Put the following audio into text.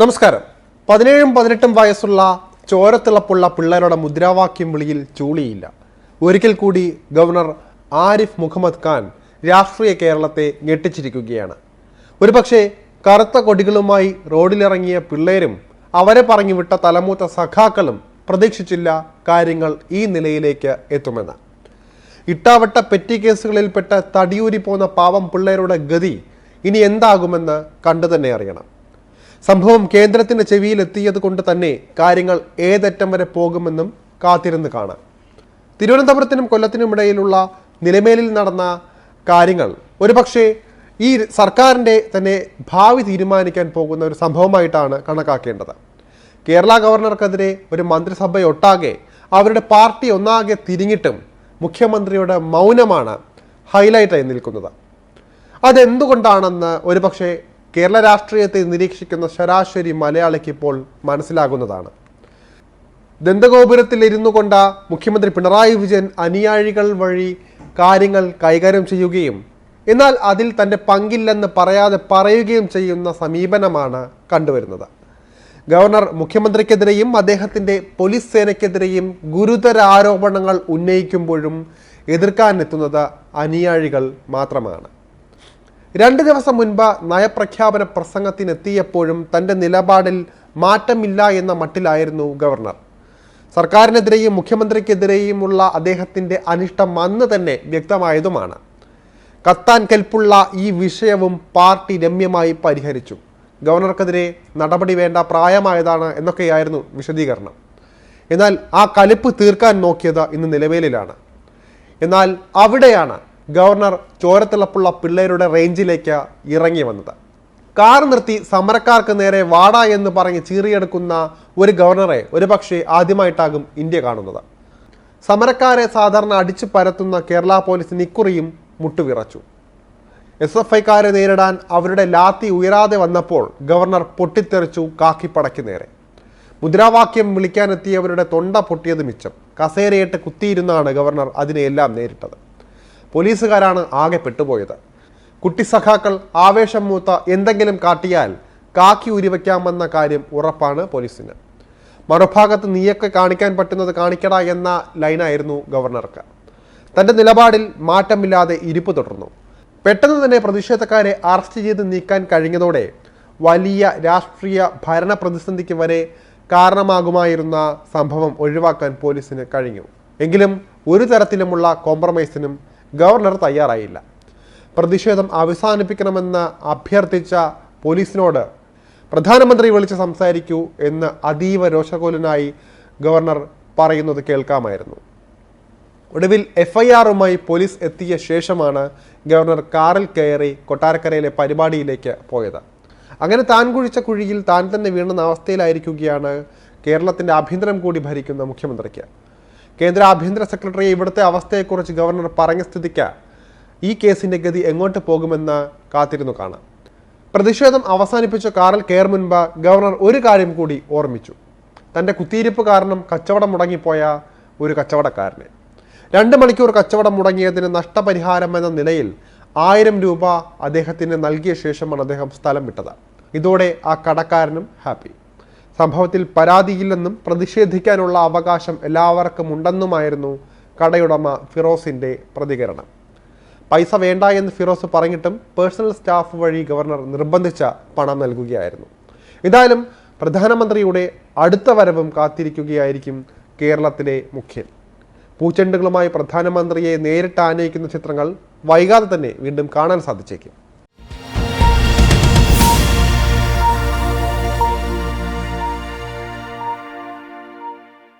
നമസ്കാരം. പതിനേഴും പതിനെട്ടും വയസ്സുള്ള ചോരത്തിളപ്പുള്ള പിള്ളേരുടെ മുദ്രാവാക്യം വിളിയിൽ ചൂളിയില്ല. ഒരിക്കൽ കൂടി ഗവർണർ ആരിഫ് മുഹമ്മദ് ഖാൻ രാഷ്ട്രീയ കേരളത്തെ ഞെട്ടിച്ചിരിക്കുകയാണ്. ഒരുപക്ഷെ കറുത്ത കൊടികളുമായി റോഡിലിറങ്ങിയ പിള്ളേരും അവരെ പറഞ്ഞു വിട്ട തലമൂത്ത സഖാക്കളും പ്രതീക്ഷിച്ചില്ല കാര്യങ്ങൾ ഈ നിലയിലേക്ക് എത്തുമെന്ന്. ഇട്ടാവട്ട പെറ്റി കേസുകളിൽപ്പെട്ട തടിയൂരി പോന്ന പാവം പിള്ളേരുടെ ഗതി ഇനി എന്താകുമെന്ന് കണ്ടു തന്നെ അറിയണം. സംഭവം കേന്ദ്രത്തിന്റെ ചെവിയിൽ എത്തിയത് കൊണ്ട് തന്നെ കാര്യങ്ങൾ ഏതറ്റം വരെ പോകുമെന്നും കാത്തിരുന്ന് കാണാം. തിരുവനന്തപുരത്തിനും കൊല്ലത്തിനും ഇടയിലുള്ള നിലമേലിൽ നടന്ന കാര്യങ്ങൾ ഒരുപക്ഷെ ഈ സർക്കാരിന്റെ തന്നെ ഭാവി തീരുമാനിക്കാൻ പോകുന്ന ഒരു സംഭവമായിട്ടാണ് കണക്കാക്കേണ്ടത്. കേരള ഗവർണർക്കെതിരെ ഒരു മന്ത്രിസഭയൊട്ടാകെ അവരുടെ പാർട്ടി ഒന്നാകെ തിരിഞ്ഞിട്ടും മുഖ്യമന്ത്രിയുടെ മൗനമാണ് ഹൈലൈറ്റായി നിൽക്കുന്നത്. അതെന്തുകൊണ്ടാണെന്ന് ഒരുപക്ഷെ കേരള രാഷ്ട്രീയത്തെ നിരീക്ഷിക്കുന്ന ശരാശരി മലയാളിക്ക് ഇപ്പോൾ മനസ്സിലാകുന്നതാണ്. ദന്തഗോപുരത്തിൽ ഇരുന്നു കൊണ്ട മുഖ്യമന്ത്രി പിണറായി വിജയൻ അനുയായികൾ വഴി കാര്യങ്ങൾ കൈകാര്യം ചെയ്യുകയും എന്നാൽ അതിൽ തന്റെ പങ്കില്ലെന്ന് പറയാതെ പറയുകയും ചെയ്യുന്ന സമീപനമാണ് കണ്ടുവരുന്നത്. ഗവർണർ മുഖ്യമന്ത്രിക്കെതിരെയും അദ്ദേഹത്തിന്റെ പോലീസ് സേനയ്ക്കെതിരെയും ഗുരുതര ആരോപണങ്ങൾ ഉന്നയിക്കുമ്പോഴും എതിർക്കാനെത്തുന്നത് അനുയായികൾ മാത്രമാണ്. രണ്ട് ദിവസം മുൻപ് നയപ്രഖ്യാപന പ്രസംഗത്തിനെത്തിയപ്പോഴും തന്റെ നിലപാടിൽ മാറ്റമില്ല എന്ന മട്ടിലായിരുന്നു ഗവർണർ. സർക്കാരിനെതിരെയും മുഖ്യമന്ത്രിക്കെതിരെയുമുള്ള അദ്ദേഹത്തിന്റെ അനിഷ്ടം അന്ന് തന്നെ വ്യക്തമായതുമാണ്. കത്താൻ കെൽപ്പുള്ള ഈ വിഷയവും പാർട്ടി രമ്യമായി പരിഹരിച്ചു. ഗവർണർക്കെതിരെ നടപടി വേണ്ട പ്രായമായതാണ് എന്നൊക്കെയായിരുന്നു വിശദീകരണം. എന്നാൽ ആ കലിപ്പ് തീർക്കാൻ നോക്കിയത് ഇന്ന് നിലവിലാണ് എന്നാൽ അവിടെയാണ് ഗവർണർ ചോരത്തിളപ്പുള്ള പിള്ളേരുടെ റേഞ്ചിലേക്ക് ഇറങ്ങി വന്നത്. കാർ നിർത്തി സമരക്കാർക്ക് നേരെ വാട എന്ന് പറഞ്ഞ് ചീറിയെടുക്കുന്ന ഒരു ഗവർണറെ ഒരുപക്ഷെ ആദ്യമായിട്ടാകും ഇന്ത്യ കാണുന്നത്. സമരക്കാരെ സാധാരണ അടിച്ചു പരത്തുന്ന കേരള പോലീസ് നിക്കുറിയും മുട്ടുവിറച്ചു. എസ് എഫ് ഐക്കാരെ നേരിടാൻ അവരുടെ ലാത്തി ഉയരാതെ വന്നപ്പോൾ ഗവർണർ പൊട്ടിത്തെറിച്ചു കാക്കിപ്പടയ്ക്ക് നേരെ. മുദ്രാവാക്യം വിളിക്കാനെത്തിയവരുടെ തൊണ്ട പൊട്ടിയത് മിച്ചം. കസേരയിട്ട് കുത്തിയിരുന്നാണ് ഗവർണർ അതിനെയെല്ലാം നേരിട്ടത്. പോലീസുകാരാണ് ആകെ പെട്ടുപോയത്. കുട്ടി സഖാക്കൾ ആവേശം മൂത്ത എന്തെങ്കിലും കാട്ടിയാൽ കാക്കി ഉരിവയ്ക്കാമെന്ന കാര്യം ഉറപ്പാണ് പോലീസിന്. മറുഭാഗത്ത് നീയൊക്കെ കാണിക്കാൻ പറ്റുന്നത് കാണിക്കട എന്ന ലൈനായിരുന്നു ഗവർണർക്ക്. തന്റെ നിലപാടിൽ മാറ്റമില്ലാതെ ഇരിപ്പ് തുടർന്നു. പെട്ടെന്ന് തന്നെ പ്രതിഷേധക്കാരെ അറസ്റ്റ് ചെയ്ത് നീക്കാൻ കഴിഞ്ഞതോടെ വലിയ രാഷ്ട്രീയ ഭരണ പ്രതിസന്ധിക്ക് വരെ കാരണമാകുമായിരുന്ന സംഭവം ഒഴിവാക്കാൻ പോലീസിന് കഴിഞ്ഞു. എങ്കിലും ഒരു തരത്തിലുമുള്ള കോംപ്രമൈസിനും ഗവർണർ തയ്യാറായില്ല. പ്രതിഷേധം അവസാനിപ്പിക്കണമെന്ന് അഭ്യർത്ഥിച്ച പോലീസിനോട് പ്രധാനമന്ത്രി വിളിച്ച് സംസാരിക്കൂ എന്ന് അതീവ രോഷകോലനായി ഗവർണർ പറയുന്നത് കേൾക്കാമായിരുന്നു. ഒടുവിൽ എഫ്ഐആറുമായി പോലീസ് എത്തിയ ശേഷമാണ് ഗവർണർ കാറിൽ കയറി കൊട്ടാരക്കരയിലെ പരിപാടിയിലേക്ക് പോയത്. അങ്ങനെ താൻ കുഴിച്ച കുഴിയിൽ താൻ തന്നെ വീണുന്ന അവസ്ഥയിലായിരിക്കുകയാണ് കേരളത്തിന്റെ ആഭ്യന്തരം കൂടി ഭരിക്കുന്ന മുഖ്യമന്ത്രിക്ക്. കേന്ദ്ര ആഭ്യന്തര സെക്രട്ടറി ഇവിടുത്തെ അവസ്ഥയെക്കുറിച്ച് ഗവർണർ പറഞ്ഞ സ്ഥിതിക്ക് ഈ കേസിന്റെ ഗതി എങ്ങോട്ട് പോകുമെന്ന് കാത്തിരുന്നു കാണാം. പ്രതിഷേധം അവസാനിപ്പിച്ച കാറിൽ കയർ മുൻപ് ഗവർണർ ഒരു കാര്യം കൂടി ഓർമ്മിച്ചു. തന്റെ കുത്തിയിരിപ്പ് കാരണം കച്ചവടം മുടങ്ങിപ്പോയ ഒരു കച്ചവടക്കാരനെ. രണ്ട് മണിക്കൂർ കച്ചവടം മുടങ്ങിയതിന് നഷ്ടപരിഹാരം എന്ന നിലയിൽ ആയിരം രൂപ അദ്ദേഹത്തിന് നൽകിയ ശേഷമാണ് അദ്ദേഹം സ്ഥലം വിട്ടത്. ഇതോടെ ആ കടക്കാരനും ഹാപ്പി. സംഭവത്തിൽ പരാതിയില്ലെന്നും പ്രതിഷേധിക്കാനുള്ള അവകാശം എല്ലാവർക്കും ഉണ്ടെന്നുമായിരുന്നു കടയുടമ ഫിറോസിന്റെ പ്രതികരണം. പൈസ വേണ്ട എന്ന് ഫിറോസ് പറഞ്ഞിട്ടും പേഴ്സണൽ സ്റ്റാഫ് വഴി ഗവർണർ നിർബന്ധിച്ച പണം നൽകുകയായിരുന്നു. എന്തായാലും പ്രധാനമന്ത്രിയുടെ അടുത്ത വരവും കാത്തിരിക്കുകയായിരിക്കും കേരളത്തിലെ മുഖ്യൻ പൂച്ചെണ്ടുകളുമായി പ്രധാനമന്ത്രിയെ നേരിട്ട് ആനയിക്കുന്ന ചിത്രങ്ങൾ വൈകാതെ തന്നെ വീണ്ടും കാണാൻ സാധിച്ചേക്കും.